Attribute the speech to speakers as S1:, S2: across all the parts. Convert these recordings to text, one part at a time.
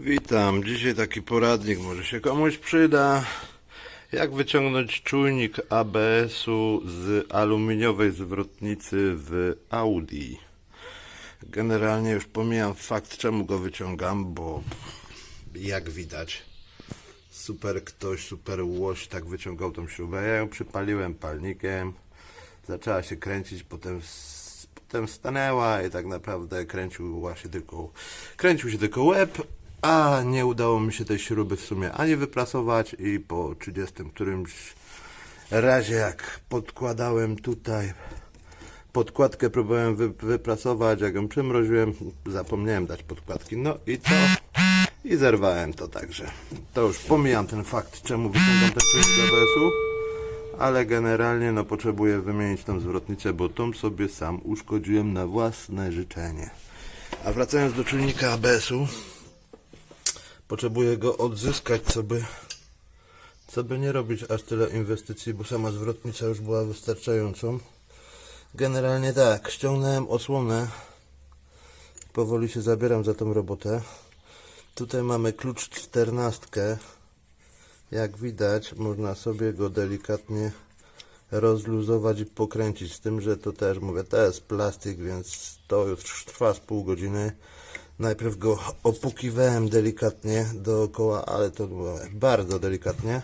S1: Witam. Dzisiaj taki poradnik może się komuś przyda. Jak wyciągnąć czujnik ABS-u z aluminiowej zwrotnicy w Audi. Generalnie już pomijam fakt, czemu go wyciągam, bo jak widać, super ktoś, super łoś tak wyciągał tą śrubę. Ja ją przypaliłem palnikiem, zaczęła się kręcić, potem, potem stanęła i tak naprawdę kręcił się tylko, kręcił się tylko łeb, a nie udało mi się tej śruby w sumie ani wyprasować i po 30 którymś razie jak podkładałem tutaj podkładkę próbowałem wy, wyprasować, jak ją przymroziłem, zapomniałem dać podkładki, no i to i zerwałem to także. To już pomijam ten fakt, czemu wyciągam ten czujnik ABS-u, ale generalnie no potrzebuję wymienić tą zwrotnicę, bo tą sobie sam uszkodziłem na własne życzenie. A wracając do czujnika ABS-u, potrzebuję go odzyskać, co by, co by nie robić aż tyle inwestycji, bo sama zwrotnica już była wystarczającą. Generalnie tak, ściągnąłem osłonę. Powoli się zabieram za tą robotę. Tutaj mamy klucz czternastkę. Jak widać, można sobie go delikatnie rozluzować i pokręcić. Z tym, że to też mówię, to jest plastik, więc to już trwa z pół godziny. Najpierw go opukiwałem delikatnie dookoła, ale to było bardzo delikatnie.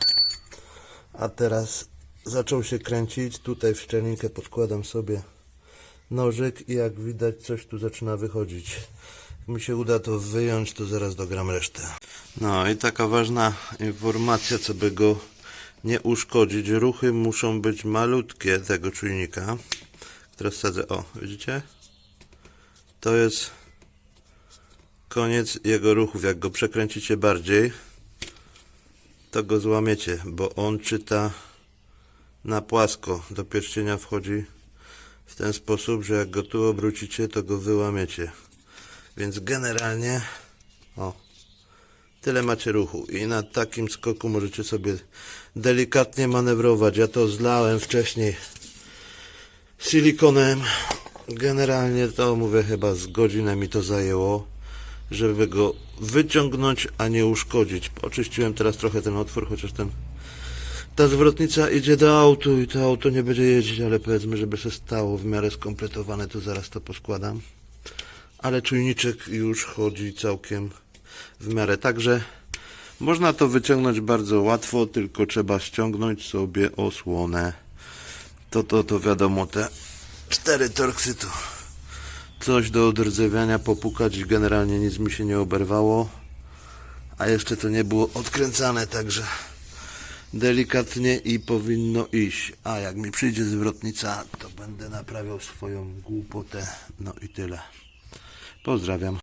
S1: A teraz zaczął się kręcić. Tutaj w szczelinkę podkładam sobie nożyk i jak widać coś tu zaczyna wychodzić. Jak mi się uda to wyjąć, to zaraz dogram resztę. No i taka ważna informacja, co by go nie uszkodzić. Ruchy muszą być malutkie tego czujnika. Teraz sadzę, o, widzicie? To jest koniec jego ruchów. Jak go przekręcicie bardziej, to go złamiecie, bo on czyta na płasko. Do pierścienia wchodzi w ten sposób, że jak go tu obrócicie, to go wyłamiecie. Więc generalnie, o, tyle macie ruchu i na takim skoku możecie sobie delikatnie manewrować. Ja to zlałem wcześniej silikonem. Generalnie to mówię chyba z godzinę mi to zajęło, żeby go wyciągnąć, a nie uszkodzić. Oczyściłem teraz trochę ten otwór, chociaż ten ta zwrotnica idzie do autu i to auto nie będzie jeździć, ale powiedzmy, żeby się stało w miarę skompletowane, to zaraz to poskładam. Ale czujniczek już chodzi całkiem w miarę. Także można to wyciągnąć bardzo łatwo, tylko trzeba ściągnąć sobie osłonę. To, to, to wiadomo, te cztery torksy to coś do odrdzewiania, popukać generalnie nic mi się nie oberwało. A jeszcze to nie było odkręcane, także delikatnie i powinno iść. A jak mi przyjdzie zwrotnica, to będę naprawiał swoją głupotę. No i tyle. Pozdrawiam.